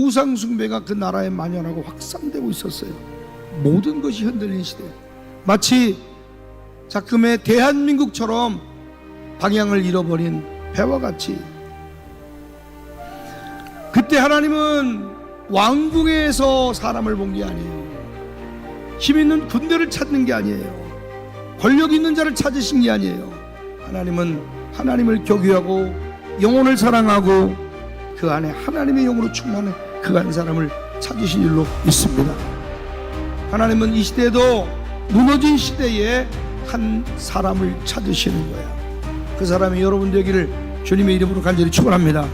우상 숭배가 그 나라에 만연하고 확산되고 있었어요. 모든 것이 흔들린 시대. 마치 자금의 대한민국처럼 방향을 잃어버린 배와 같이 그때 하나님은 왕궁에서 사람을 본 게 아니에요. 힘 있는 군대를 찾는 게 아니에요. 권력 있는 자를 찾으신 게 아니에요. 하나님은 하나님을 교규하고 영혼을 사랑하고 그 안에 하나님의 영으로 충만한 그한 사람을 찾으신 줄로 믿습니다. 하나님은 이 시대에도 무너진 시대에 한 사람을 찾으시는 거야. 그 사람이 여러분 되기를 주님의 이름으로 간절히 축원합니다.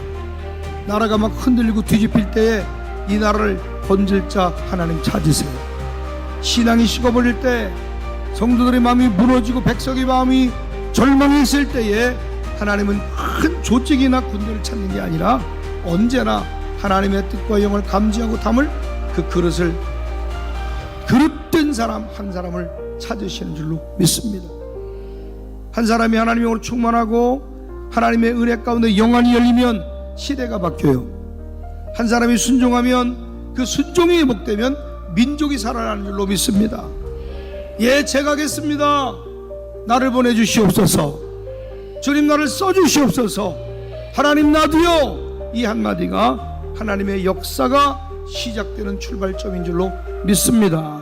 나라가 막 흔들리고 뒤집힐 때에 이 나라를 건질 자 하나님 찾으세요. 신앙이 식어버릴 때 성도들의 마음이 무너지고 백성의 마음이 절망에 있을 때에 하나님은 큰 조직이나 군대를 찾는 게 아니라 언제나 하나님의 뜻과 영을 감지하고 담을 그 그릇을 그릇된 사람 한 사람을 찾으시는 줄로 믿습니다. 한 사람이 하나님의 영으로 충만하고 하나님의 은혜 가운데 영안이 열리면 시대가 바뀌어요. 한 사람이 순종하면 그 순종이 회복되면 민족이 살아나는 줄로 믿습니다. 예, 제가 하겠습니다. 나를 보내주시옵소서. 주님 나를 써주시옵소서. 하나님 나도요. 이 한마디가 하나님의 역사가 시작되는 출발점인 줄로 믿습니다.